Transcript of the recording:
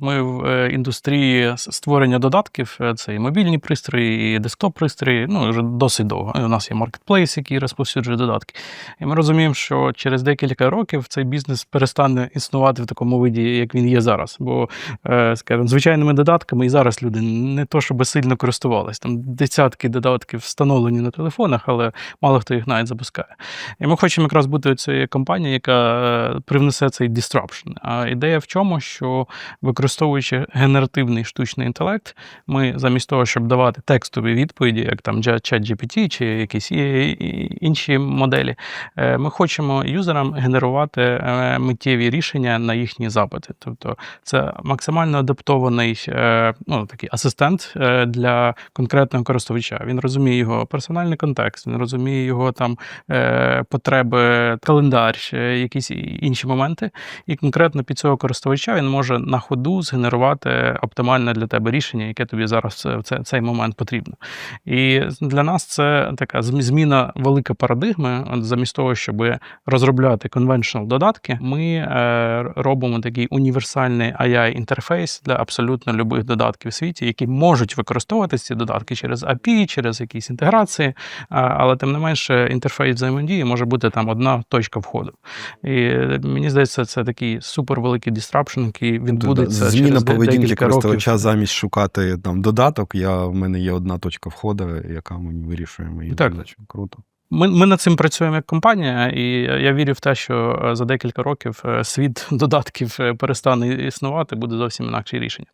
Ми е, індустрії створення додатків, е, це і мобільні пристрої, і десктоп-пристрої. Ну, вже досить довго. У нас є маркетплейс, який розповсюджує додатки. І ми розуміємо, що через декілька років цей бізнес перестане існувати в такому виді, як він є зараз. Бо, е, скажімо, звичайними додатками і зараз люди не то, щоб сильно користувалися. Там десятки додатків встановлені на телефонах, але мало хто їх навіть запускає. І ми хочемо якраз бути цією компанією, яка е, привнесе цей disruption. А ідея в чому, що використовуючи генеративний штучний інтелект, ми замість того, щоб давати текстові відповіді, як там ChatGPT чи якісь інші моделі, е, ми хочемо юзерам генерувати е, миттєві рішення на їхні запити. Тобто це максимально адаптований е, ну, такий асистент для конкретного користувача. Він розуміє його персональний контекст, він розуміє його там потреби, календар, якісь інші моменти. І конкретно під цього користувача він може на ходу згенерувати оптимальне для тебе рішення, яке тобі зараз в цей момент потрібно. І для нас це така зміна велика парадигми. От замість того, щоб розробляти conventional додатки, ми е, робимо такий універсальний AI-інтерфейс для абсолютно любих додатків в світі, які можуть використовуватися ці додатки через API, через якісь інтеграції, але тим не менше інтерфейс взаємодії може бути там одна точка входу. І е, мені здається, це такий супервеликий disruption, який відбудеться Зміна через поведінки користувача років. замість шукати там додаток. Я, в мене є одна точка входу, яка мені вирішує мої Так. задачі. Круто. Ми, ми над цим працюємо як компанія, і я вірю в те, що е, за декілька років е, світ додатків е, перестане існувати, буде зовсім інакше рішення.